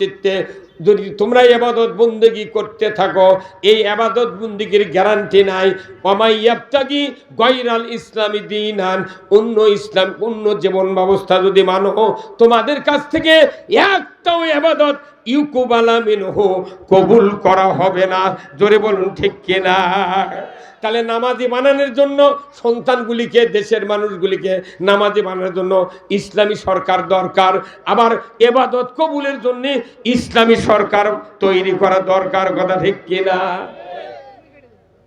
চিত্তে, যদি তোমরা এবাদত বন্দেগি করতে থাকো, এই আবাদত বন্দিগির গ্যারান্টি নাই। অমাইয়াবতাগি গৈরাল ইসলামী দিন আন অন্য ইসলাম, অন্য জীবন ব্যবস্থা যদি মানো, তোমাদের কাছ থেকে একটাও আবাদত ইউকুবালা মিনহ কবুল করা হবে না। জোরে বলুন, ঠিক কিনা? তাহলে নামাজি বানানোর জন্য সন্তানগুলিকে, দেশের মানুষগুলিকে নামাজি বানানোর জন্য ইসলামী সরকার দরকার। আবার এবাদত কবুলের জন্য ইসলামী সরকার তৈরি করা দরকার, কথা ঠিক কিনা?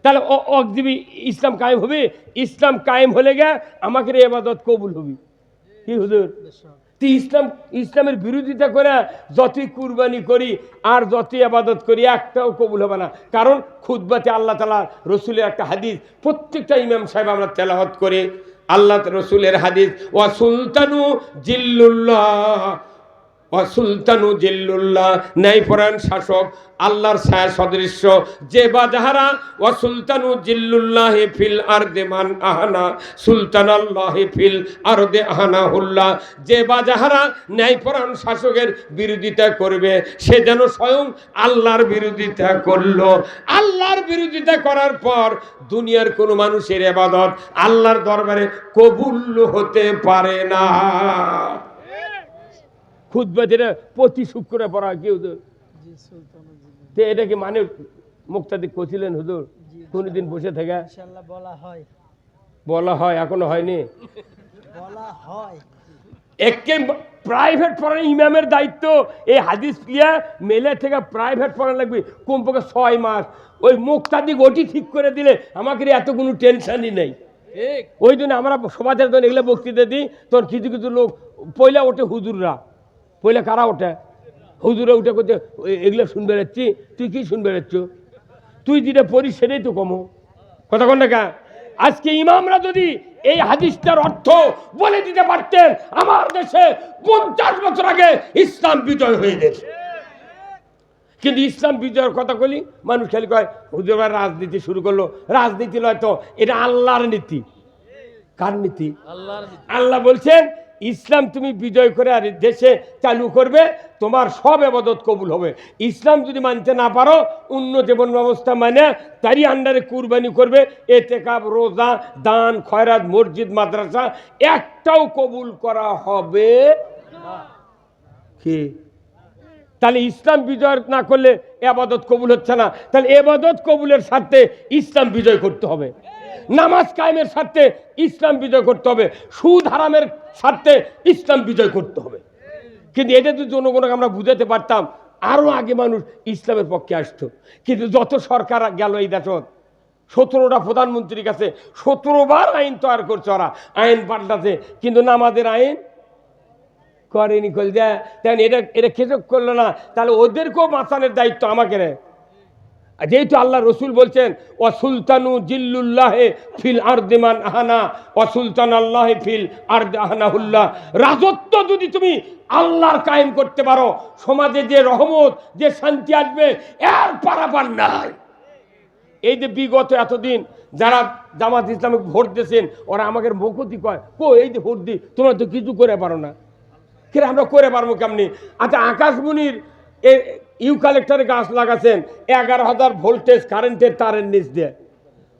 তাহলে ইসলাম কায়েম হবে? ইসলাম কায়েম হলে গে আমাকে এবাদত কবুল হবে। কি হুজুর? তুই ইসলাম, ইসলামের বিরোধিতা করে যতই কুরবানি করি আর যতই আবাদত করি, একটাও কবুল হবে না। কারণ খুদবাতে আল্লাহ তালা রসুলের একটা হাদিস, প্রত্যেকটা ইমাম সাহেব আমরা তেলাহত করে। আল্লাহ রসুলের হাদিস, ওয়া সুলতানু জিল্লুল্লাহ সুলতানু জিল্লুল্লাহ, ন্যায়পরায়ণ শাসক, আল্লাহর ছায়া সদৃশ্য। যে বা যাহারা, ওয়া সুলতানু জিল্লুল্লাহ ফিল আরদে মান আহানা সুলতান আল্লাহ ফিল আরদে আহানা হুল্লাহ যে বা যাহারা ন্যায়পরায়ণ শাসকের বিরোধিতা করবে, সে যেন স্বয়ং আল্লাহর বিরোধিতা করল। আল্লাহর বিরোধিতা করার পর দুনিয়ার কোনো মানুষের এবাদত আল্লাহর দরবারে কবুল হতে পারে না। খুদবাদিরা প্রতি শুক্রে পড়া কি হুজুর? তো এটা কি মানে মুক্তাদি কছিলেন হুজুর? কোনদিন বসে থেকে? বলা হয়। বলা হয় এখনও হয়নি? বলা হয়। একে প্রাইভেট পড়ানো ইমামের দায়িত্ব। এই হাদিস প্লিয়া মেলে থেকে প্রাইভেট পড়ানো লাগবে কমপক্ষে ছয় মাস। ওই মুক্তাদি গটি ঠিক করে দিলে আমাকে এত কোনো টেনশনই নেই। ওই জন্য আমরা সমাজের জন্য এগুলো বক্তৃতা দিই। তোর কিছু কিছু লোক পয়লা ওঠে হুজুররা। পয়লা কারা ওঠে? হুজুরে উঠে করতে এগুলো শুনবে যাচ্ছি তুই কি শুনবে যাচ্ছ? তুই যেটা পড়িস সেটাই তো কমো। কথা কন কা? আজকে ইমামরা যদি এই হাদিসটার অর্থ বলে দিতে পারতেন আমার দেশে পঞ্চাশ বছর আগে ইসলাম বিজয় হয়ে গেছে কিন্তু ইসলাম বিজয়ের কথা বলি মানুষ খালি কয় হুজুর রাজনীতি শুরু করল। রাজনীতি নয় তো এটা আল্লাহর নীতি। কার নীতি। আল্লাহ বলছেন ইসলাম তুমি বিজয় করে আর দেশে চালু করবে, তোমার সব এবাদত কবুল হবে। ইসলাম যদি মানতে না পারো, অন্য জীবন ব্যবস্থা মানে তারই আন্ডারে কুরবানি করবে, এতেকাব, রোজা, দান, খয়রাত, মসজিদ, মাদ্রাসা, একটাও কবুল করা হবে কি? তাহলে ইসলাম বিজয় না করলে এবাদত কবুল হচ্ছে না। তাহলে এবাদত কবুলের সাথে ইসলাম বিজয় করতে হবে। নামাজ কায়েমের সাথে ইসলাম বিজয় করতে হবে। সুদ হারামের সাথে ইসলাম বিজয় করতে হবে। কিন্তু এটা যদি জনগণকে আমরা বুঝাতে পারতাম আরও আগে মানুষ ইসলামের পক্ষে আসতো। কিন্তু যত সরকার গেল এই দেশত, সতেরোটা প্রধানমন্ত্রীর কাছে সতেরো বার আইন তৈরি করছে ওরা। আইন পাল্টাছে, কিন্তু নামাজের আইন করেনি কল দেয় এটা এটা খেসক করল না। তাহলে ওদেরকেও বাঁচানোর দায়িত্ব আমাকে আর যেহেতু আল্লাহ রসুল বলছেন ও সুলতানু জিল্লুল্লাহে ফিল আর্দেমান আহানা ও সুলতান আল্লাহে ফিল আর্দে আহানাহুল্লাহ। রাজত্ব যদি তুমি আল্লাহর কায়েম করতে পারো, সমাজে যে রহমত, যে শান্তি আসবে, এর পারাপার নাই। এই যে বিগত এতদিন যারা জামাত ইসলামে ভোট দিয়েছেন, ওরা আমাকে মুখতি কয় কো এই যে ভোট দি, তোমরা তো কিছু করে পারো না। কে আমরা করে পারব কেমনি? আচ্ছা আকাশমণির এ, ইউ কালেক্টরে গাছ লাগাছেন, এগারো হাজার ভোল্টেজ কারেন্টের তারের নিচ দিয়ে।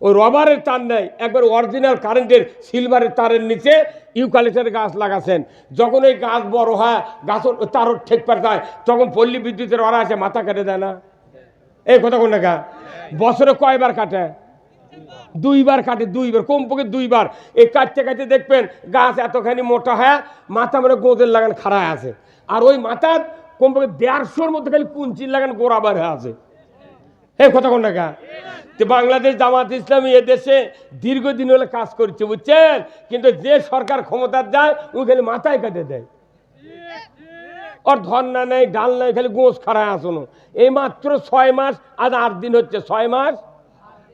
ওই রবারের তার নেই, একবার অরিজিনাল কারেন্টের সিলভারের তারের নিচে ইউকালেক্টরে গাছ লাগাছেন। যখন ওই গাছ বড় হয় গাছ তারও ঠেক পার যায়, তখন পল্লী বিদ্যুতের ওরা আছে, মাথা কেটে দেয় না। এই কথা কোন দেখা বছরে কয়বার কাটে? দুইবার কাটে, দুইবার, কমপক্ষে দুইবার। এই কাটতে কাটতে দেখবেন, গাছ এতখানি মোটা হয়, মাথা মানে গোদের লাগান খাড়া আছে। আর ওই মাথা কমপক্ষে দেড়শোর মধ্যে খালি কুঞ্চির লাগান গোড়াবার হয়ে আছে। এই কথা কোন টাকা তো বাংলাদেশ জামাত ইসলামী এদেশে দীর্ঘদিন হলে কাজ করছে, বুঝছেন? কিন্তু যে সরকার ক্ষমতার যায়, ও খালি মাথায় কেটে দেয়। ওর ধর্না নেই, ডাল নেই, খালি গোঁস খাড়ায় আসনো এই মাত্র ছয় মাস, আজ আট দিন হচ্ছে ছয় মাস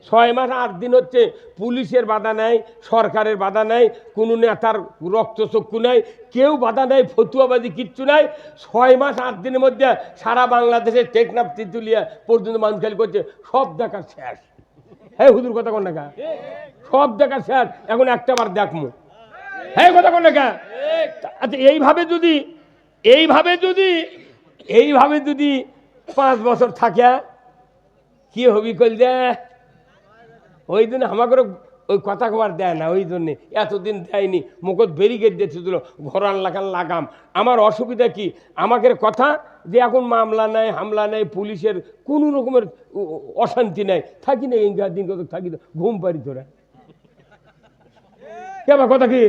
ছয় মাস আট দিন হচ্ছে পুলিশের বাধা নেই, সরকারের বাধা নেই, কোনো নেতার রক্তচক্ষু নেই, কেউ বাধা নেই, ফতুয়াবাজি কিচ্ছু নাই। ছয় মাস আট দিনের মধ্যে সারা বাংলাদেশের টেকনাফ, তিতুলিয়া পর্যন্ত মানুষ খালি করছে। সব দেখা শেষ। হ্যাঁ হুদুর কথা কোন দেখা সব দেখা শেষ। এখন একটা বার দেখমু। হ্যাঁ কথা কোন দেখা আচ্ছা এইভাবে যদি এইভাবে যদি এইভাবে যদি পাঁচ বছর থাকে, কি হবি কল দে ওই দিন আমাকে ওই কথা কবার দেয় না ওই জন্যে এতদিন দেয়নি, মুখত ব্যারিকেড দিয়েছিল ঘোরান লাগান লাগাম। আমার অসুবিধা কি? আমাকে কথা যে এখন মামলা নাই, হামলা নাই, পুলিশের কোনো রকমের অশান্তি নাই। থাকি না ইঙ্গা দিন কত থাকি ঘুম পারি তোরা কেমন কথা কি?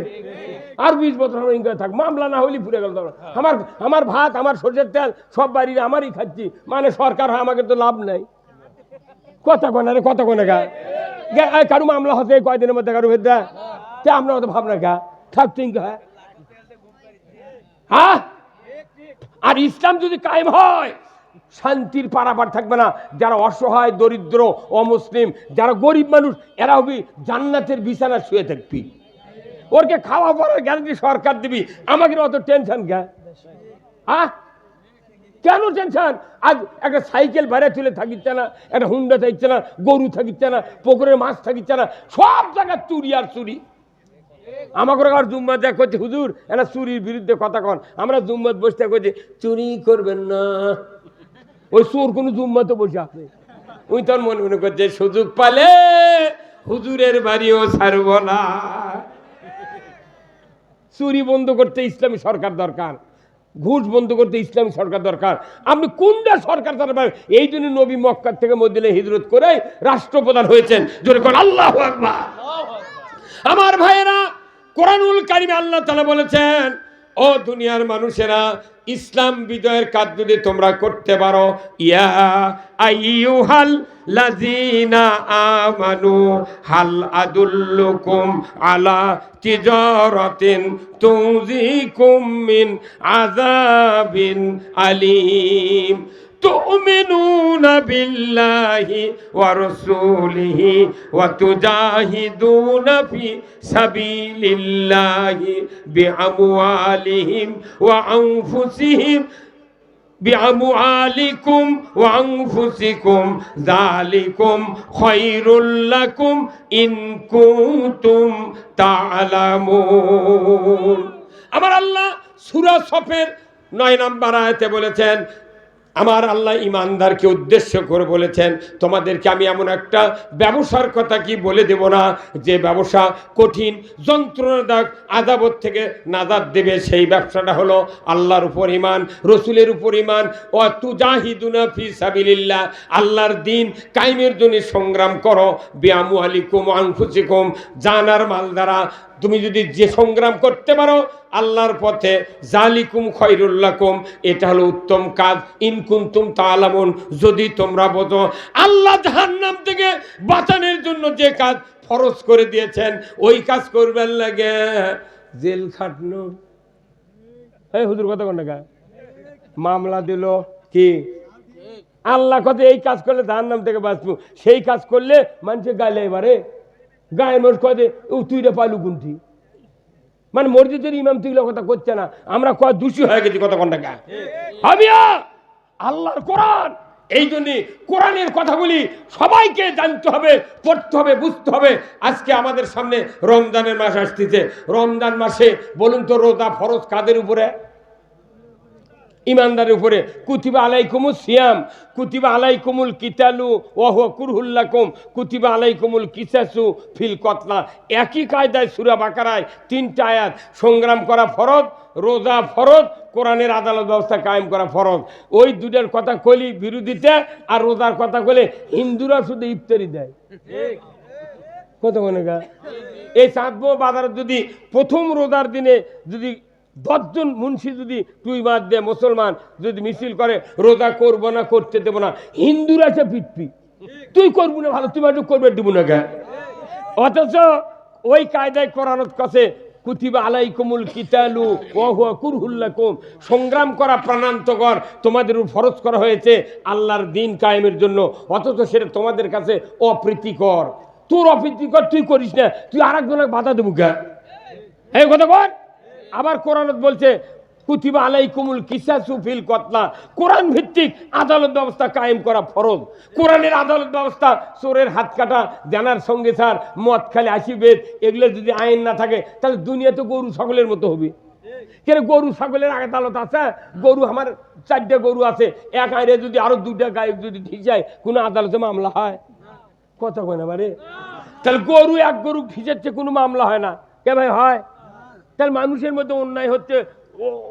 আর বিশ বছর আমার থাক, মামলা না হইলে ফুরে গেল আমার। আমার ভাত, আমার সরষের তেল, সব বাড়ির আমারই খাচ্ছি। মানে সরকার আমাকে তো লাভ নাই। কথা কয় না রে, কথা কয় না গা। কারু মামলা হতে কয়দিনের মধ্যে কারু ভেদা তে আমরা অত ভাবনা গা থাক তুই হ্যাঁ আর ইসলাম যদি কায়েম হয়, শান্তির পারাপার থাকবে না। যারা অসহায়, দরিদ্র, অমুসলিম, যারা গরিব মানুষ, এরা হবি জান্নাতের বিছানা শুয়ে থাকবি। ওরকে খাওয়া পড়ার গ্যারান্টি সরকার দিবি। আমাকে অত টেনশন কে। হ্যাঁ কেন টেনশন? আজ একটা সাইকেল বাইরে তুলে থাকিচ্ছে না, একটা হুন্ডা থাকছে না, গরু থাকিচ্ছে না, পুকুরের মাছ থাকিচ্ছে না, সব জায়গায় চুরি আর চুরি। আমাকে আর জুম্মা দেখ করছে, হুজুর, এরা চুরির বিরুদ্ধে কথা কন। আমরা জুম্মাত বসতে করছি চুরি করবেন না। ওই চোর কোনো জুম্মাতে বসে আছে। ওই তোর মনে মনে করছে, সুযোগ পালে হুজুরের বাড়িও ছাড়ব না। চুরি বন্ধ করতে ইসলামী সরকার দরকার। ঘুষ বন্ধ করতে ইসলামী সরকার দরকার। আপনি কোনটা সরকার তারা পাবেন এই জন্য নবী মক্কার থেকে মদিনে হিজরত করে রাষ্ট্রপ্রধান হয়েছেন। জোরে কোন আল্লাহ আমার ভাইয়েরা, কোরআনুল কারিমে আল্লাহ তালা বলেছেন, ও দুনিয়ার মানুষেরা ইসলাম বিজয়ের কাজ যদি তোমরা করতে পারো, ইয়া আইয়ুহাল লাযিনা আমানু, হাল আদুল্লুকুম আলা তিজারাতিন তুজিকুম মিন আযাবিন আলিম। تؤمنون بالله ورسوله وتجاهدون في سبيل الله بأموالهم وأنفسهم بأموالكم وأنفسكم ذلكم خير لكم إن كنتم تعلمون আমার আল্লাহ সূরা সফের নয় নম্বর আয়াতে বলেছেন আমার আল্লাহ ইমানদারকে উদ্দেশ্য করে বলেছেন, তোমাদেরকে আমি এমন একটা ব্যবসার কথা কি বলে দেব না, যে ব্যবসা কঠিন, যন্ত্রণাদায়ক আদাবত থেকে নাজাদ দেবে। সেই ব্যবসাটা হলো আল্লাহর উপর ইমান রসুলের উপর ইমান ও তুজাহিদুনা ফি সাবিলিল্লাহ, আল্লাহর দিন কায়েমের জন্য সংগ্রাম করো। বিয়ামু আলিকুম আনফুসিকুম, জানার মাল দ্বারা। তুমি যদি যে সংগ্রাম করতে পারো আল্লাহর পথে জালিকুম খৈরুল্লাকুম এটা হলো উত্তম কাজ। ইনকুন্তুম তালামুন যদি তোমরা বোঝো, আল্লাহ জাহান্নাম থেকে বাঁচানোর জন্য যে কাজ ফরজ করে দিয়েছেন, ওই কাজ করবেন লাগে। জেল খাটনো। এই হুজুর কথা কোন মামলা দিল কি? আল্লাহ কথা এই কাজ করলে জাহান্নাম থেকে বাঁচবো, সেই কাজ করলে মানুষের গাইলে এবারে গায়ের মানুষ কয়ে তুই রে পালু কোনটি? মানে মসজিদের ইমাম তুইগুলো কথা করছে না। আমরা কয় দোষী হয়ে গেছি কত ঘণ্টা হাবিয়া আল্লাহর কোরআন। এই জন্য কোরআনের কথাগুলি সবাইকে জানতে হবে, পড়তে হবে, বুঝতে হবে। আজকে আমাদের সামনে রমজানের মাস আসতেছে। রমজান মাসে বলুন তো রোজা ফরজ কাদের উপরে? ইমানদারের উপরে, কুতিবা আলাইকুমুল সিয়াম, কুতিবা আলাইকুমুল কিতালু, ওহ কুরহুল্লাকুম কুতিবা আলাইকুমুল কিসাসু ফিল কতলা। একই কায়দায় সুরা বাকারায় তিনটা আয়াত, সংগ্রাম করা ফরজ, রোজা ফরজ, কোরআনের আদালত ব্যবস্থা কায়েম করা ফরজ। ওই দুটার কথা কলি বিরোধিতা, আর রোজার কথা কলে হিন্দুরা শুধু ইফতারি দেয়। কত মনে গা এই চাঁদবো বাজার যদি প্রথম রোজার দিনে যদি দশজন মুন্সি যদি তুই বাদ দে, মুসলমান যদি মিছিল করে, রোজা করব না, করতে দেবো না, হিন্দুরা সে পিটপি। তুই করব না ভালো তুমি একটু করবে দিব না গা অথচ ওই কায়দায় কোরআনত কাছে, কুতিবা আলাইকুমুল কিতালু ওহ কুরহুল্লাকুম সংগ্রাম করা প্রাণান্তকর তোমাদের ফরজ করা হয়েছে আল্লাহর দিন কায়েমের জন্য, অথচ সেটা তোমাদের কাছে অপ্রীতিকর। তোর অপ্রীতিকর, তুই করিস না, তুই আর বাধা দেবো গা এই কথা বল। আবার কোরআনত বলছে, কুতিবা আলাই কুমুল কিসাসু ফিল কতলা। কোরআন ভিত্তিক আদালত ব্যবস্থা কায়েম করা ফরজ। কোরআনের আদালত ব্যবস্থা, চোরের হাত কাটা, জানার সঙ্গে স্যার মদ খালি আসিবেদ এগুলো যদি আইন না থাকে, তাহলে দুনিয়া তো গরু সকলের মতো হবে। কেন গরু ছাগলের আদালত আছে? গরু আমার চারটে গরু আছে। এক আইরে যদি আরও দুটা গায়ে যদি ঠিক যায়, কোনো আদালতে মামলা হয়? কথা কয় না বারে। তাহলে গরু এক গরু ভিজেছে কোনো মামলা হয় না। কে ভাই, হয়? তাহলে মানুষের মধ্যে অন্যায় হচ্ছে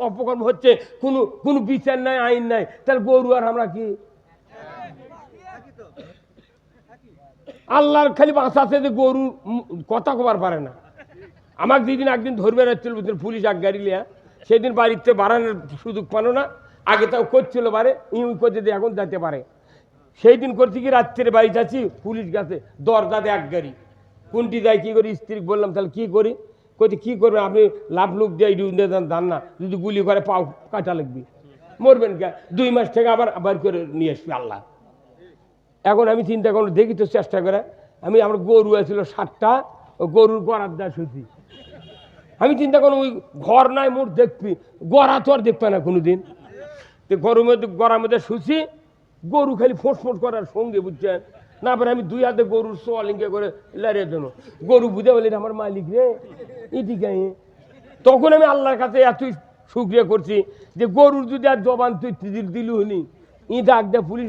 অপকর্ম হচ্ছে, কোনো কোনো বিচার নাই, আইন নাই, তাহলে গরু আর আমরা কি? আল্লাহর খালি বাঁচা আছে যে গরু কথা কবার পারে না। আমাকে যেদিন একদিন ধরবে রাখছিল পুলিশ এক গাড়ি লিয়া, সেদিন বাড়িতে বাড়ানোর সুযোগ পানো না, আগে তাও করছিল পারে ইউ করছে দিয়ে এখন যেতে পারে। সেই দিন করছি কি, রাত্রে বাড়িতে আছি, পুলিশ গেছে, দরজাতে এক গাড়ি। কোনটি দেয় কী করি স্ত্রী বললাম, তাহলে কী করি? কইতে কী করবেন আপনি লাভ লুক দিয়ে ইউনিয়ন দান না। যদি গুলি করে, পাও কাটা লাগবে। মরবেন কে? দুই মাস থেকে আবার আবার করে নিয়ে আসবে আল্লাহ। এখন আমি চিন্তা করল দেখি তো চেষ্টা করে। আমি, আমার গরু আছিল সাতটা ও গরুর গড়ার দা শুছি আমি চিন্তা করলাম, ওই ঘর নাই মোট দেখবি। গড়া তো আর দেখবে না কোনো দিন তো গরুর মধ্যে, গড়ার মধ্যে শুছি গরু খালি ফোঁস ফোঁস করার সঙ্গে বুঝছেন না পরে আমি দুই হাতে গরুর সোয়ালিঙ্গে করে লারিয়ে দেবো। গরু বুঝে বলি আমার মালিক রে, এদিকে আয়। তখন আমি আল্লাহর কাছে এতই শুক্রিয়া করছি যে গরুর যদি আর জবান তুই দিল দিলু হনি ই ডাক দেয় পুলিশ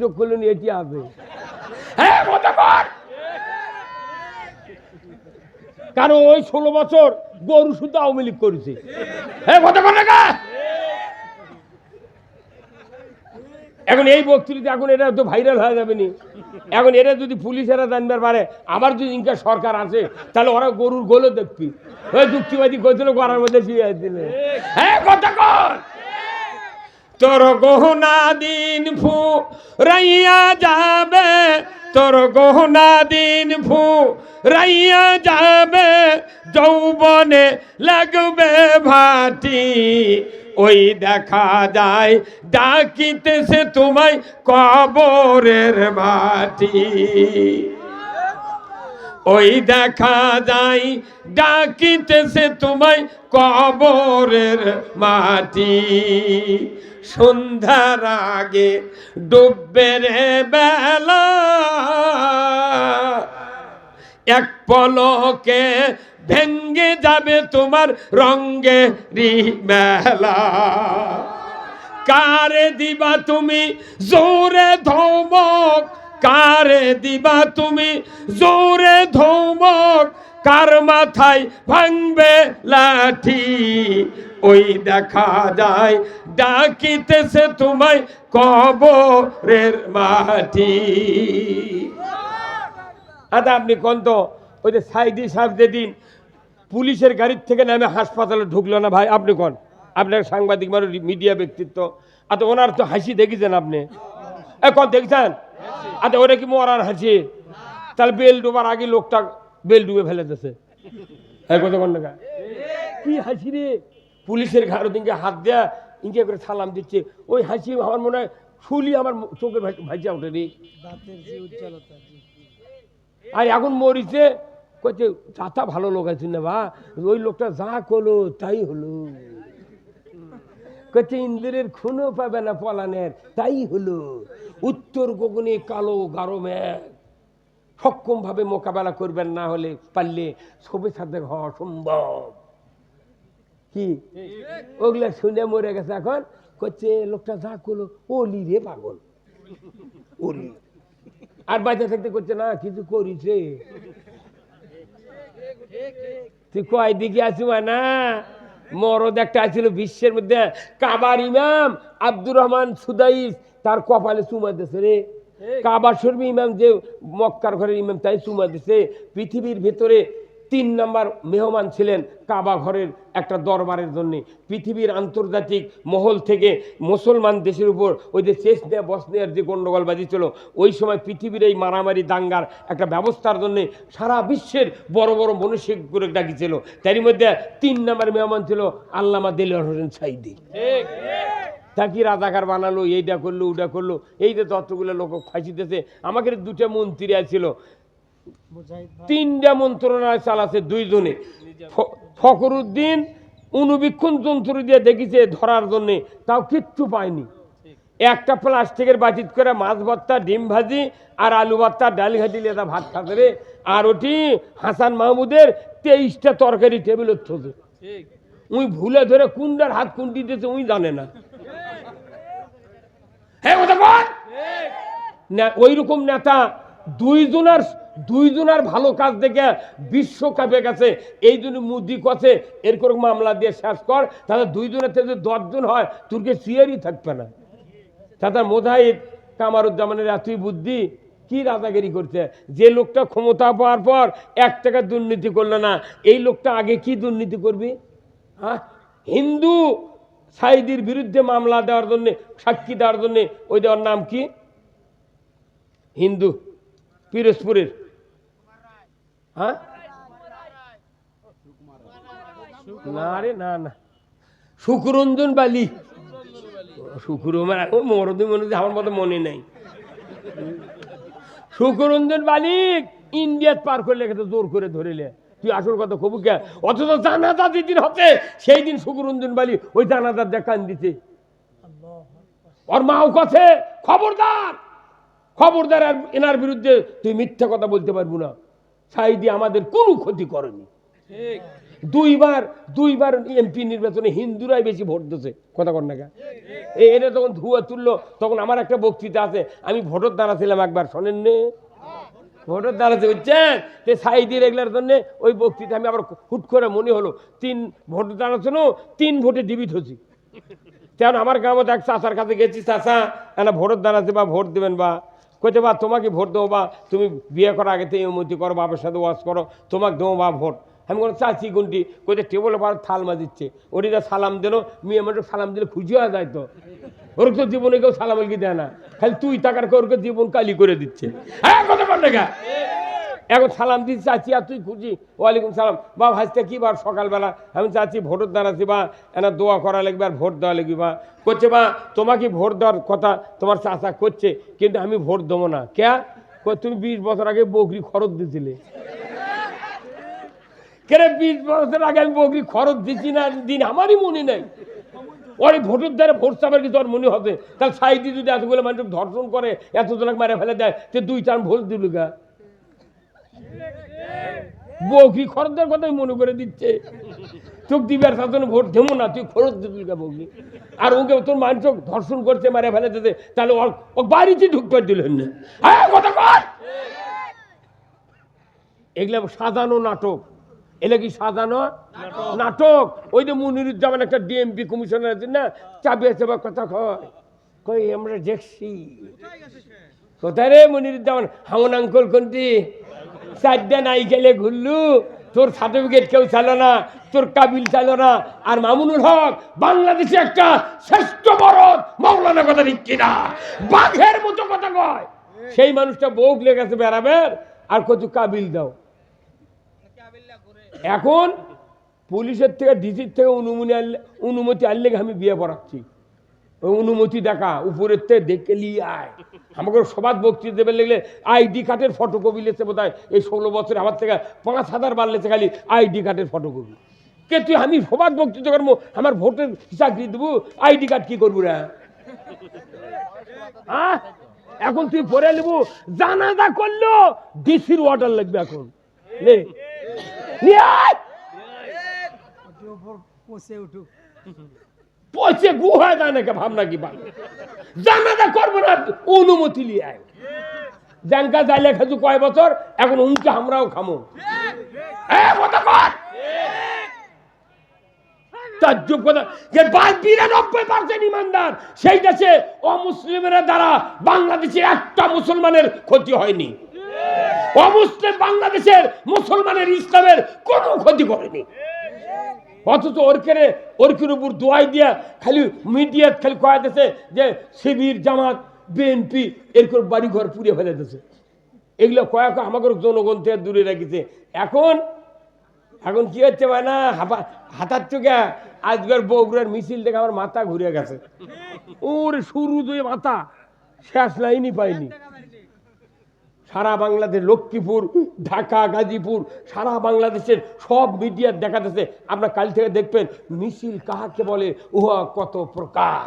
এটি হবে। হ্যাঁ কারণ ওই ষোলো বছর গরু শুধু আওয়ামী লীগ করেছে। হ্যাঁ কথা কর না কা? এখন এই বক্তৃতা এখন এটা তো ভাইরাল হয়ে যাবে নি। এখন এরা যদি পুলিশেরা জানবার পারে আমার যদি ইনকা সরকার আছে তাহলে ওরা গরুর গোলও দেখবি। ওই যুক্তিবাদী কইছিল গড়ার মধ্যে দিলে। হ্যাঁ কথা কর! তোর গহনা দিন ফু, রাইয়া যাবে। তোর গহনা দিন ফু, রাইয়া যাবে। যৌবনে লাগবে ভাটি। ওই দেখা যায়, ডাকিতেছে তোমায় কবরের মাটি। ওই দেখা যায়, ডাকিতেছে তোমায় কবরের মাটি। সন্ধ্যার আগে ডুববে রে বেলা, এক পলকে ভেঙ্গে যাবে তোমার রঙ্গে রি মেলা কারে দিবা তুমি জোরে ধমক? কারে দিবা তুমি জোরে ধমক? কার মাথায় ভাঙবে লাঠি? ওই দেখা যায় ডাকিতেছে তোমায় কবরের মাটি। আচ্ছা আপনি কোন তো? ওই যে সাইদি সাহেব যেদিন পুলিশের গাড়ির থেকে নামে হাসপাতালে ঢুকলো না ভাই। আপনি কোন? আপনার সাংবাদিক মানুষ মিডিয়া ব্যক্তিত্ব। আচ্ছা ওনার তো হাসি দেখেছেন আপনি? এখন দেখছেন? আচ্ছা ওটা কি মরার হাসি? তাহলে বেল ডুবার আগে লোকটা বেল ডুবে ফেলে দিয়েছে। টাকা? কি হাসি রে? পুলিশের ঘাড় দিকে হাত দেয়া ইঙ্গে করে সালাম দিচ্ছে। ওই হাসি আমার মনে হয় শুলি আমার চোখে ভাইজা ওঠে রে আর এখন মরিছে। কচ্ছে চাচা ভালো লোক আছে না বা, ওই লোকটা যা করল তাই হলো। কচ্ছে ইন্দ্রের খুনও পাবে না পলানের, তাই হলো। উত্তর গগনে কালো গারো মেঘ। সক্ষম ভাবে মোকাবেলা করবেন না হলে পারলে ছবি সাথে হওয়া সম্ভব কি? ওগুলা শুনে মরে গেছে এখন। করছে লোকটা যা করল ওলি রে পাগল। ওলি আর বাচ্চা থাকতে করছে না, কিছু করিছে তুই কয় দিকে আসিব না মরদ একটা আছিল বিশ্বের মধ্যে। কাবার ইমাম আব্দুর রহমান সুদাইস তার কপালে চুমা দিয়েছে রে। কাবার শর্মী ইমাম যে মক্কার ঘরের ইমাম তাই চুমা দিছে পৃথিবীর ভেতরে তিন নম্বর মেহমান ছিলেন কাবা ঘরের একটা দরবারের জন্যে। পৃথিবীর আন্তর্জাতিক মহল থেকে মুসলমান দেশের উপর ওই যে শেষ নেয়া বসনিয়ার যে গণ্ডগোল বাজিছিল ওই সময় পৃথিবীর এই মারামারি দাঙ্গার একটা ব্যবস্থার জন্যে সারা বিশ্বের বড় বড় মনুষ্য করে ডাকিছিল। তারই মধ্যে তিন নম্বর মেহমান ছিল আল্লামা দেলোয়ার হোসেন সাইদি। তা কি রাজাকার বানালো এইটা করল ওটা করল এই যে ততগুলো লোক ফাঁসিতেছে আমাকে দুটো মন্ত্রী আছিল তিনটা মন্ত্রণালয় চালাচ্ছে দুইজনে। ফখরুদ্দিন অনুবীক্ষণ যন্ত্র দিয়ে দেখিছে ধরার জন্য, তাও কিচ্ছু পায়নি। একটা প্লাস্টিকের বাতিত করে মাছ ভর্তা, ডিম ভাজি আর আলু ভর্তা, ডাল ঘাটি লেদা ভাত খাতে রে। আর ওটি হাসান মাহমুদের তেইশটা তরকারি টেবিলের থোকে উই ভুলে ধরে কুন্ডার হাত কুন্ডি দিয়েছে উই জানে না। হ্যাঁ ওই রকম নেতা দুইজনার দুইজনার ভালো কাজ দেখে বিশ্বকাপে গেছে। এই জন্য মুদি কথে এরকম মামলা দিয়ে শেষ কর, তাহলে দুইজনের থেকে যদি দশজন হয় তোরকে সিয়ারই থাকবে না? তাতে মোজাহিদ কামারুজ্জামানের এতই বুদ্ধি, কি রাজাগিরি করছে? যে লোকটা ক্ষমতা পাওয়ার পর এক টাকা দুর্নীতি করল না, এই লোকটা আগে কি দুর্নীতি করবি? হ্যাঁ হিন্দু সাইদির বিরুদ্ধে মামলা দেওয়ার জন্যে, সাক্ষী দেওয়ার জন্যে, ওই দেওয়ার নাম কি? হিন্দু, পিরোজপুরের। হ্যাঁ? না রে, না না। শুকুরঞ্জন বালি। শুকুর মরদি মনে আমার মতো মনে নাই। শুকুরঞ্জন বালিক ইন্ডিয়াত পার করলে একে জোর করে ধরিলে। তুই আসল কথা কবু কে? অথচ জানাজা যেদিন হচ্ছে, সেই দিন শুকুরঞ্জন বালি ওই জানাজার দেখান দিতে ওর মাও কাছে? খবরদার! খবরদার আর এনার বিরুদ্ধে তুই মিথ্যা কথা বলতে পারব না। সাইদি আমাদের কোনো ক্ষতি করেনি। দুইবার দুইবার এমপি নির্বাচনে হিন্দুরাই বেশি ভোট দিয়েছে কথা কর না এটা যখন ধুয়া তুললো তখন আমার একটা বক্তৃতা আছে আমি ভোটের দ্বারা ছিলাম একবার শোনেন নে? ভোটের দ্বারা বুঝছেন? যে সাইদি রেগলার জন্য ওই বক্তৃতা আমি আবার হুট করে মনে হলো তিন ভোটের দ্বারা শোনো তিন ভোটে ডিবিট হচ্ছি কারণ আমার গ্রামে এক চাচার কাছে গেছি চাচা এনা ভোটের দাঁড়াতে বা ভোট দেবেন বা কইতে বা, তোমাকে ভোট দেবো, বা, তুমি বিয়ে করার আগে তো উন্নতি করো বাপের সাথে ওয়াশ করো, তোমাকে দেবো, বা, ভোট। আমি কোনো চাচি গুনটি কইতে টেবলে পার থাল মাজিচ্ছে ওটিটা সালাম দিল, মেয়ে মানুষ সালাম দিলে খুশি হয়ে যায় তো। ওর তো জীবনে কেউ সালাম কি দেয় না। খালি তুই টাকার ওরকে জীবন কালি করে দিচ্ছে। হ্যাঁ কথা বল? এখন সালাম দিচ্ছি চাচি আর তুই খুঁজি। ওয়ালাইকুম সালাম। বা ভাজতে কি বার? সকালবেলা। আমি চাচ্ছি ভোটের দাঁড়াচ্ছি বা এনা দোয়া করা লাগবে আর ভোট দেওয়া লাগবে বা করছে বা তোমাকে ভোট দেওয়ার কথা তোমার চাচা করছে কিন্তু আমি ভোট দেবো না। কে কই, তুমি বিশ বছর আগে বকরি খরচ দিছিলে। কেরে বিশ বছর আগে আমি বকরি খরচ দিচ্ছি না দিন আমারই মনে নেই। ওই ভোটের দ্বারা ভোট চাপের কি তোর মনে হবে তাহলে সাইডে যদি এতগুলো মানুষ ধর্ষণ করে এত জনক মারে ফেলে দেয় তো দুই চার ভোট দিল গা। বকরি খরচের কথাই মনে করে দিচ্ছে। চোখ দিবার শাসনে ভোট দেবো না তুই খরচ দিবি কা বকরি আর ওকে তোর মানুষ ধর্ষণ করছে মারে ফেলে দিতে। তাহলে ও বাড়িতে ঢুকতে দিলেন না। হ্যাঁ কথা কর! এগুলো সাজানো নাটক। এগুলো কি সাজানো? নাটক। ওই যে মুনিরুজ্জামান একটা ডিএমপি কমিশনার আছে না চাবি আছে বা কথা কয়। কই আমরা দেখছি। কোথায় রে মনিরুজ্জামান? হামন আঙ্কল কোনটি? চারটা নাই গেলে ঘুরলু। তোর সার্টিফিকেট কেউ চালো না, তোর কাবিল চালো না। আর মামুনুল হক বাংলাদেশে একটা শ্রেষ্ঠ বড় মৌলানা কথা দিচ্ছি না বাঘের মতো কথা কয়। সেই মানুষটা বউক লেগেছে বেড়াবের, আর কত কাবিল দাও। এখন পুলিশের থেকে ডিসির থেকে অনুমতি আনলে অনুমতি আনলে আমি বিয়ে পড়াচ্ছি। অনুমতি দেখা, উপরের থেকে দেখে নিয়ে আয়। আমাকে সবাদ বক্তৃতা দেবে লাগলে আইডি কার্ডের ফটোকপি লেছে বোধ এই ষোলো বছর আমার থেকে পাঁচ হাজার বার লেছে খালি আইডি কার্ডের ফটোকপি কে তুই, আমি সবাদ বক্তৃতা করব, আমার ভোটের চাকরি দেবো, আইডি কার্ড কি করব রে? আহ? এখন তুই পরে নেব, জানাজা করল, ডিসির ওয়াটার লাগবে এখন। নিয়ে আয়। অতি উঠুক। পচে গু হয়ে যায় ভাবনা কি ভালো জানাজা করব না? অনুমতি নিয়ে আয়। যাইলে কয় বছর? এখন উনকে আমরাও খামো। কথা দ্বারা বাংলাদেশে একটা মুসলমানের ক্ষতি হয়নি। অমুসলিম বাংলাদেশের মুসলমানের ইসলামের কোনো ক্ষতি করেনি। অথচ ওরকেরে, ওরকের উপর দোয়াই দিয়া খালি মিডিয়া খালি কয়া দিছে যে শিবির, জামাত, বিএনপি, এরকম বাড়ি ঘর পুড়িয়ে ফেলে দিছে এগুলো কয়েক আমাদের জনগণ থেকে দূরে রেখেছে। এখন এখন কি হচ্ছে ভাই না হাতার চোখে আজকের বগুড়ার মিছিল দেখে আমার মাথা ঘুরে গেছে। ওর শুরু দুই মাথা, শেষ লাইনই পাইনি। সারা বাংলাদেশ লক্ষ্মীপুর, ঢাকা, গাজীপুর, সারা বাংলাদেশের সব মিডিয়ার দেখাতেছে। আপনার কাল থেকে দেখবেন মিছিল কাহাকে বলে, উহা কত প্রকার।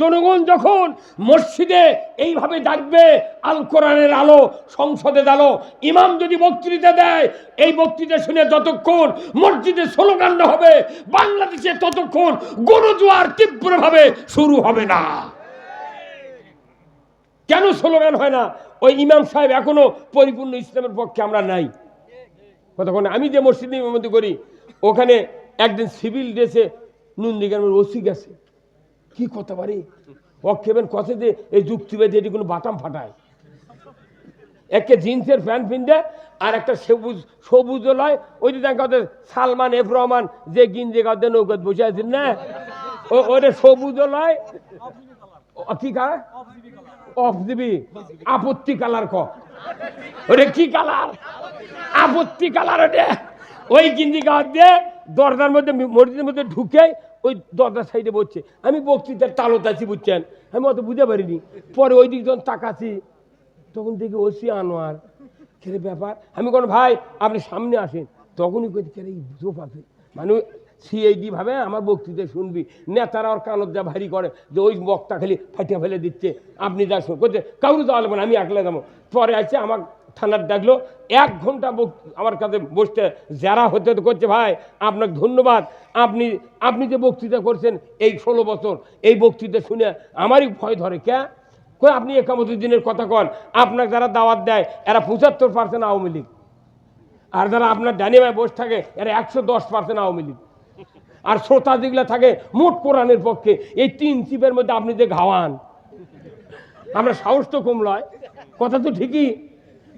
জনগণ! যখন মসজিদে এইভাবে ডাকবে, আল কোরআনের আলো সংসদে আলো, ইমাম যদি বক্তৃতা দেয়, এই বক্তৃতা শুনে যতক্ষণ মসজিদে স্লোগান হবে, বাংলাদেশে ততক্ষণ গণজোয়ার তীব্রভাবে শুরু হবে না। কেন স্লোগান হয় না? ওই ইমাম সাহেব এখনও পরিপূর্ণ ইসলামের পক্ষে আমরা নাই। কতক্ষণ আমি যে মসজিদে ইমামতি করি, ওখানে একদিন সিভিল ড্রেসে নন্দীগ্রামের ওসি গেছে। কি কথা পারি অক্ষেপেন কথে যে এই যুক্তিবাদী এটি কোনো বাটাম ফাটায়। একে জিন্সের প্যান্ট পিনতে আর একটা সবুজ সবুজ লয় ওই যে দেখা ওদের সালমান এফ রহমান যে গিঞ্জে গাঁদে নৌকাত বসে আছেন না? ওটা সবুজ লয়। কি কালার অফ দিবি? আপত্তি কালার ক। ওরে কি কালার? আপত্তি কালার ওটা ওই গিঞ্জি গাঁত দিয়ে দরজার মধ্যে মসজিদের মধ্যে ঢুকে ওই দরজার সাইডে বসছে। আমি বক্তৃতার তালত আছি, বুঝছেন? আমি অত বুঝতে পারিনি। পরে ওই দিক যখন তাকাছি। তখন দেখি ওসি আনোয়ার। ছেলে ব্যাপার? আমি কোন, ভাই, আপনি সামনে আসেন। তখনই ছেলে জোপ আছে। মানে সিআইডি ভাবে আমার বক্তৃতা শুনবি। নেতারা ওর কানত যা ভারী করে, যে ওই বক্তা খালি ফাটিয়া ফেলে দিচ্ছে। আপনি যা করছে কাউরে যাওয়া লাগবে না, আমি একলা যাব। পরে আছে আমার থানার ডাকলো, এক ঘণ্টা আমার কাছে বসতে যারা হতে করছে ভাই, আপনাকে ধন্যবাদ। আপনি আপনি যে বক্তৃতা করছেন এই ষোলো বছর, এই বক্তৃতা শুনে আমারই ভয় ধরে, কে? কই, আপনি একামতুদ্দিনের কথা কন। আপনাকে যারা দাওয়াত দেয়, এরা পঁচাত্তর পার্সেন্ট আওয়ামী লীগ। আর যারা আপনার ডানিমায় বসে থাকে, এরা একশো দশ পার্সেন্ট আওয়ামী লীগ। আর শ্রোতা যেগুলো থাকে, মোট কোরআনের পক্ষে, এই তিন চিপের মধ্যে আপনি যে ঘাওয়ান, আমরা সাহস তো কম লয়। কথা তো ঠিকই।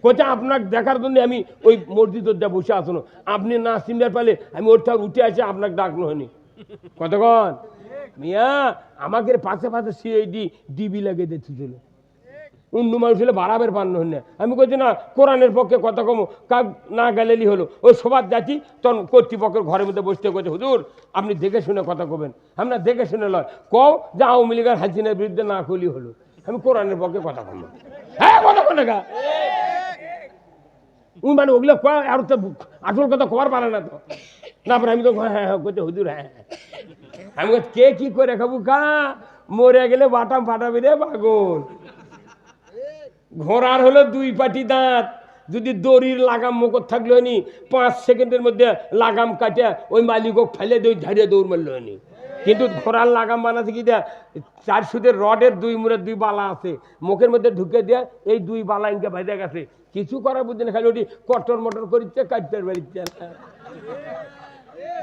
কোথা আপনাকে দেখার জন্য আমি ওই মসজিদের যা বসে আসুন আপনি না সিমটার পালে আমি ওর থেকে উঠে আসে, আপনাকে ডাকনো হয়নি। কতক্ষণ মিয়া, আমাকে পাশে পাশে সিআইডি ডিবি লাগিয়ে দিচ্ছিল অন্য মানুষ হলে বাড়াবের পান্ন হন না আমি বলছি না, কোরআনের পক্ষে কথা কম। কাক না গেলেলি হলো। ওই সবার যাচ্ছি তখন কর্তৃপক্ষের ঘরের মধ্যে বসতে করছে হুজুর, আপনি দেখে শুনে কথা কবেন। আমরা দেখে শুনে লয়। কও যে আওয়ামী লীগের হাসিনার বিরুদ্ধে না করলি হলো। আমি কোরআনের পক্ষে কথা কম। হ্যাঁ কথা কন না উনি মানে ওগুলো আর তো আসল কথা কবার পারে না তো। তারপরে আমি তো হ্যাঁ হ্যাঁ করতে হুজুর হ্যাঁ হ্যাঁ। আমি কে কি করে খাব, কা? মরে গেলে বাটাম ফাটাবি রে, পাগল। ঘোড়ার হলো দুই পাটি দাঁত। যদি দড়ির লাগাম মুখত থাকল নি পাঁচ সেকেন্ডের মধ্যে লাগাম কাটে ওই মালিকক ফেলে দই ঝাড়িয়ে দৌড় মারলো নি কিন্তু ঘোড়ার লাগাম বানাতে কি দেয়া? চার সুদের রডের দুই মুড়ে দুই বালা আছে। মুখের মধ্যে ঢুকে দেয়া, এই দুই বালা ইনকে ভেজে গেছে। কিছু করার বুঝি না খালি ওটি কটর মটর করিচ্ছে, কাটতে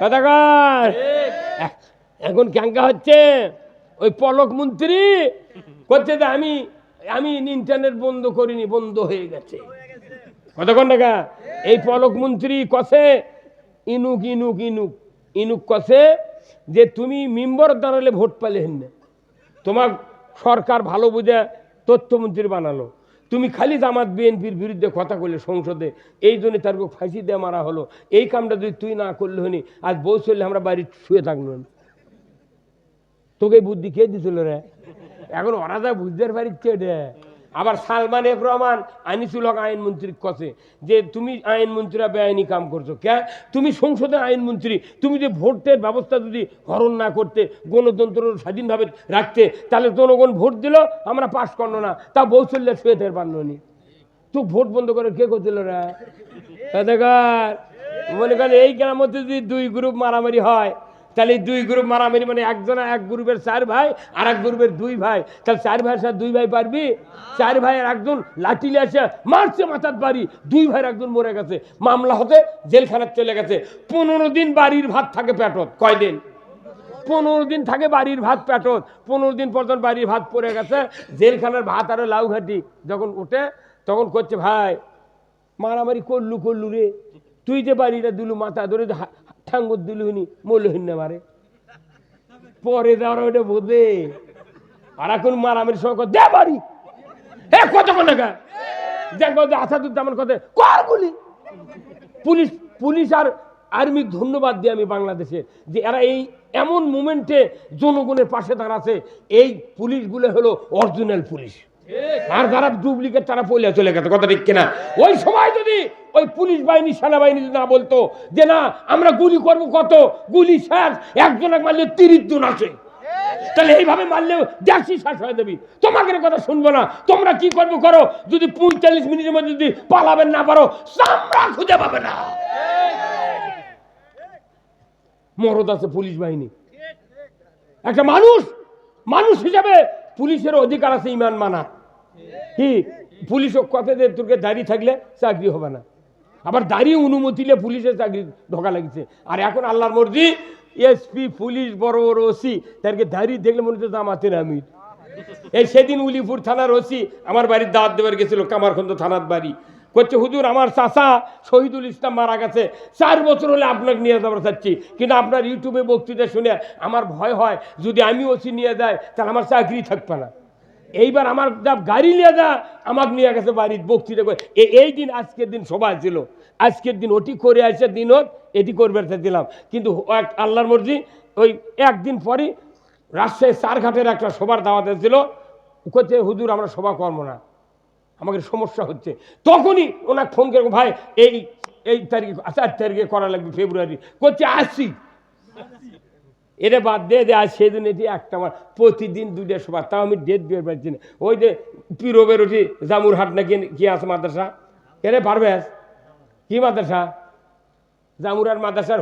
কথাকার এখন ক্যাঙ্কা হচ্ছে, ওই পলক মন্ত্রী করছে যে আমি আমি ইন্টারনেট বন্ধ করিনি বন্ধ হয়ে গেছে। কতক্ষণ টাকা? এই পলক মন্ত্রী কষে ইনুক ইনুক ইনুক। ইনুক কষে যে তুমি মেম্বর দাঁড়ালে ভোট পালে হেন না। তোমার সরকার ভালো বুঝে তথ্যমন্ত্রী বানালো। তুমি খালি জামাত বিএনপির বিরুদ্ধে কথা করলে সংসদে। এই জন্য তার ফাঁসি দিয়ে মারা হলো। এই কামটা যদি তুই না করলে হনি আজ বউ চললে আমরা বাড়ি শুয়ে থাকল। তোকে বুদ্ধি কে দিছিল রে? এখন ওরা যা বুঝতে পারিচ্ছে রে আবার সালমান এফ রহমান আনিসুল হক আইনমন্ত্রী কছে যে তুমি আইনমন্ত্রীরা বেআইনি কাম করছ, কে? তুমি সংসদে আইনমন্ত্রী তুমি যে ভোটের ব্যবস্থা যদি হরণ না করতে, গণতন্ত্র স্বাধীনভাবে রাখতে, তাহলে জনগণ ভোট দিল, আমরা পাশ করল না। তা বৌচল্যে শুয়ে পারল নি। তো ভোট বন্ধ করে কে করছিল রে দেখার মনে করেন এই গ্রামের যদি দুই গ্রুপ মারামারি হয় তাহলে দুই গ্রুপ মারামারি মানে একজন এক গ্রুপের চার ভাই আর এক গ্রুপের দুই ভাই। তাহলে চার ভাইয়ের সাথে দুই ভাই পারবি? চার ভাইয়ের একজন লাঠি এসে মারছে মাথার বাড়ি, দুই ভাইয়ের একজন মরে গেছে। মামলা হতে জেলখানার চলে গেছে। পনেরো দিন বাড়ির ভাত থাকে পেটত। কয়দিন? পনেরো দিন থাকে বাড়ির ভাত পেটত। পনেরো দিন পর্যন্ত বাড়ির ভাত পড়ে গেছে, জেলখানার ভাত আরও লাউ ঘাটি যখন ওঠে, তখন করছে, ভাই, মারামারি করলু করলু রে। তুই যে বাড়িটা দিলু মাথা ধরে ঠাঙ্গর মলহীন না মারে পরে বোঝে আর এখন দে হে, কত কোন টাকা দেখো যে আসাদুজ্জামান কথা, কর পুলিশ পুলিশ আর আর্মি ধন্যবাদ দিই আমি বাংলাদেশে, যে এরা এই এমন মুমেন্টে জনগণের পাশে দাঁড়াচ্ছে এই পুলিশগুলো হলো অরিজিনাল পুলিশ। আর যারা ডুপ্লিকেট, তারা পড়লে চলে গেছে, কথা ঠিক কিনা? ওই সময় যদি ওই পুলিশ বাহিনী, সেনাবাহিনী না বলতো যে না, আমরা গুলি করব কত? গুলি শেষ একজন এক মারলে তিরিশ জন আছে তাহলে এইভাবে মারলেও দেশি শ্বাস হয়ে যাবি। তোমাকে কথা শুনব না। তোমরা কি করব করো? যদি পঁয়তাল্লিশ মিনিটের মধ্যে যদি পালাবেন না পারো, চামড়া খুঁজে পাবে না। মরদ আছে পুলিশ বাহিনী। একটা মানুষ মানুষ হিসাবে পুলিশের অধিকার আছে ইমান মানা কি? পুলিশ কথা যে তোকে দাঁড়িয়ে থাকলে চাকরি হবে না। আবার দাঁড়িয়ে অনুমতি নিয়ে পুলিশের চাকরি ঢোকা লাগছে। আর এখন আল্লাহর মর্জি, এসপি, পুলিশ, বড় বড় ওসি, তাদেরকে দাঁড়িয়ে দেখলে মনে হচ্ছে জামাতের আমির। এই সেদিন উলিপুর থানার ওসি আমার বাড়ির দাঁত দেবার গেছিল, কামারখন্দ থানার বাড়ি। করছে হুজুর, আমার চাচা শহীদুল ইসলাম মারা গেছে। চার বছর হলে আপনাকে নিয়ে যাবার চাচ্ছি। কিন্তু আপনার ইউটিউবে বক্তৃতা শুনে আমার ভয় হয়, যদি আমি ওসি নিয়ে যাই, তাহলে আমার চাকরি থাকবে না। এইবার আমার যা গাড়ি নিয়ে যা, আমাকে নিয়ে গেছে বাড়ির বক্তৃতা করে। এই দিন আজকের দিন সবাই ছিল। আজকের দিন ওটি করে আসে, দিনত এটি করবে দিলাম। কিন্তু এক আল্লাহর মর্জি, ওই একদিন পরই রাজশাহী চারঘাটের একটা সবার দাওয়াতে ছিল করছে হুজুর, আমরা সভা করব না। আমাকে সমস্যা হচ্ছে। তখনই ওনাকে ফোন করে, ভাই, এই এই তারিখে, চার তারিখে করা লাগবে ফেব্রুয়ারি। করছে আসি এটা বাদ দিয়ে দে, আর সেদিন এটি একটা আমার প্রতিদিন দুইটা সভা, তাও আমি ডেট দিয়ে পারছি না। ওই যে পিরোবের ওটি জামুরহাট নাকি কি আছে মাদ্রাসা? এরে পারবে কি মাদ্রাসা? জামুরার মাদ্রাসার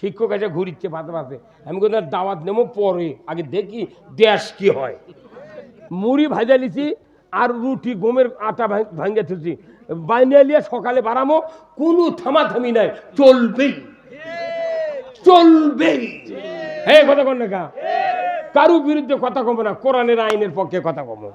শিক্ষক আছে ঘুরিচ্ছে পাতে পাতে আমি কোথাও দাওয়াত নেব পরে, আগে দেখি, দেশ কি হয়? মুড়ি ভাজা লিছি আর রুটি, গমের আটা ভাঙ- ভাঙ্গে তুলছি। বাইনে নিয়ে সকালে বাড়ামো, কোনো থামাথামি নাই, চলবেই। চলবেই। হ্যাঁ কথা কন কারুর কারু বিরুদ্ধে কথা কমো না কোরআনের আইনের পক্ষে কথা কমো।